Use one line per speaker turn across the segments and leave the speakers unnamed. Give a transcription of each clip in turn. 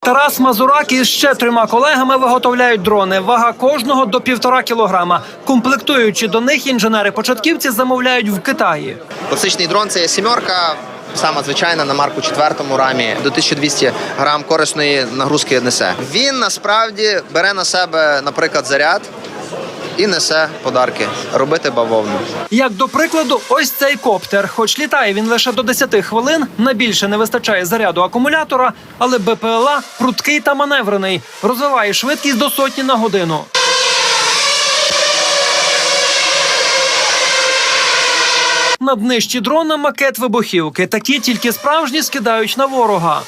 Тарас Мазурак із ще трьома колегами виготовляють дрони. Вага кожного до півтора кілограма. Комплектуючи до них, інженери-початківці замовляють в Китаї.
Класичний дрон це сімерка. Сама звичайна на марку четвертому рамі до 1200 грам корисної нагрузки несе. Він насправді бере на себе, наприклад, заряд і несе подарки робити бавовну.
Як до прикладу, ось цей коптер. Хоч літає він лише до 10 хвилин, на більше не вистачає заряду акумулятора, але БПЛА пруткий та маневрений, розвиває швидкість до сотні на годину. На днищі дрона макет вибухівки. Такі тільки справжні скидають на ворога.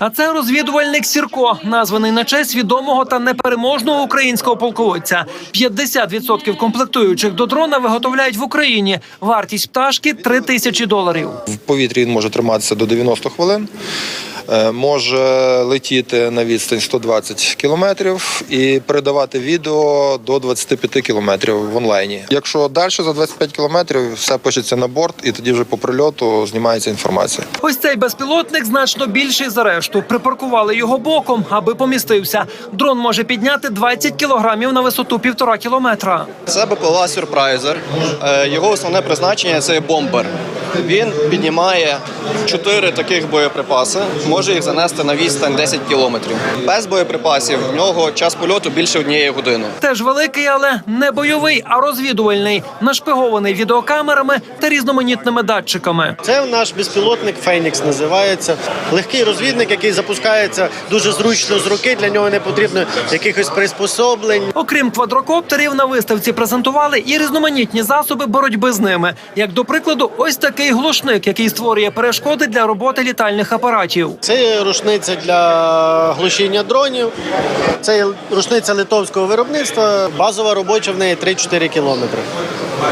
А це розвідувальник Сірко, названий на честь відомого та непереможного українського полководця. 50% комплектуючих до дрона виготовляють в Україні. Вартість пташки 3 тисячі доларів.
В повітрі він може триматися до 90 хвилин. Е, Може летіти на відстань 120 кілометрів і передавати відео до 25 кілометрів в онлайні. Якщо далі за 25 кілометрів, все пишеться на борт, і тоді вже по прильоту знімається інформація.
Ось цей безпілотник значно більший за решту. Припаркували його боком, аби помістився. Дрон може підняти 20 кілограмів на висоту півтора кілометра.
Це БПЛА Сюрпрайзер. Е, Його основне призначення це бомбер. Він піднімає чотири таких боєприпаси, може їх занести на відстань 10 кілометрів. Без боєприпасів в нього час польоту більше однієї години.
Теж великий, але не бойовий, а розвідувальний, нашпигований відеокамерами та різноманітними датчиками.
Це наш безпілотник Фенікс називається. Легкий розвідник, який запускається дуже зручно з руки. Для нього не потрібно якихось приспособлень.
Окрім квадрокоптерів, на виставці презентували і різноманітні засоби боротьби з ними. Як до прикладу, ось такий глушник, який створює перешкоди для роботи літальних апаратів.
Це є рушниця для глушіння дронів. Це є рушниця литовського виробництва. Базова робоча в неї 3-4 кілометри.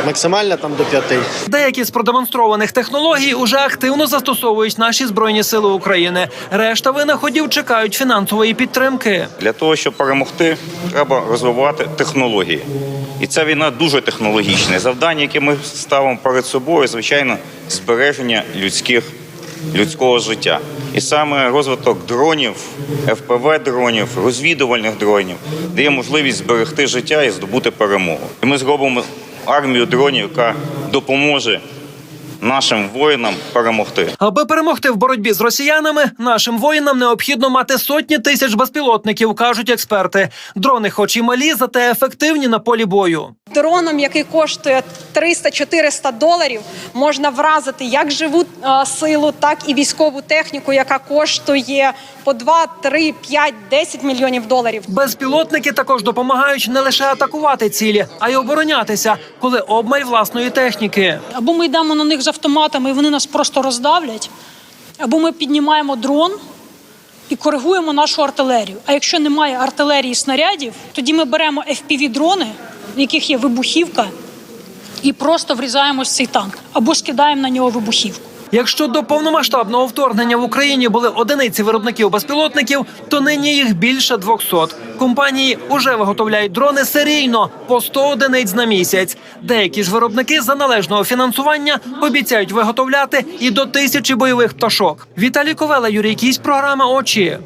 Максимальна там до 5.
Деякі з продемонстрованих технологій уже активно застосовують наші збройні сили України. Решта винаходів чекають фінансової підтримки.
Для того, щоб перемогти, треба розвивати технології. І ця війна дуже технологічна. Завдання, яке ми ставимо перед собою, звичайно, збереження людських людського життя. І саме розвиток дронів, ФПВ дронів, розвідувальних дронів дає можливість зберегти життя і здобути перемогу. І ми зробимо армію дронів, яка допоможе нашим воїнам перемогти.
Аби перемогти в боротьбі з росіянами, нашим воїнам необхідно мати сотні тисяч безпілотників, кажуть експерти. Дрони, хоч і малі, зате ефективні на полі бою.
Дроном, який коштує 300-400 доларів, можна вразити як живу е, силу, так і військову техніку, яка коштує по 2, 3, 5, 10 мільйонів доларів.
Безпілотники також допомагають не лише атакувати цілі, а й оборонятися, коли обмаль власної техніки.
Або ми йдемо на них з автоматами, і вони нас просто роздавлять, або ми піднімаємо дрон і коригуємо нашу артилерію. А якщо немає артилерії снарядів, тоді ми беремо FPV-дрони, в яких є вибухівка, і просто врізаємось в цей танк, або скидаємо на нього вибухівку.
Якщо до повномасштабного вторгнення в Україні були одиниці виробників безпілотників, то нині їх більше 200. Компанії уже виготовляють дрони серійно по 100 одиниць на місяць. Деякі ж виробники за належного фінансування обіцяють виготовляти і до тисячі бойових пташок. Віталій Ковела, Юрій Кісь, програма Очі.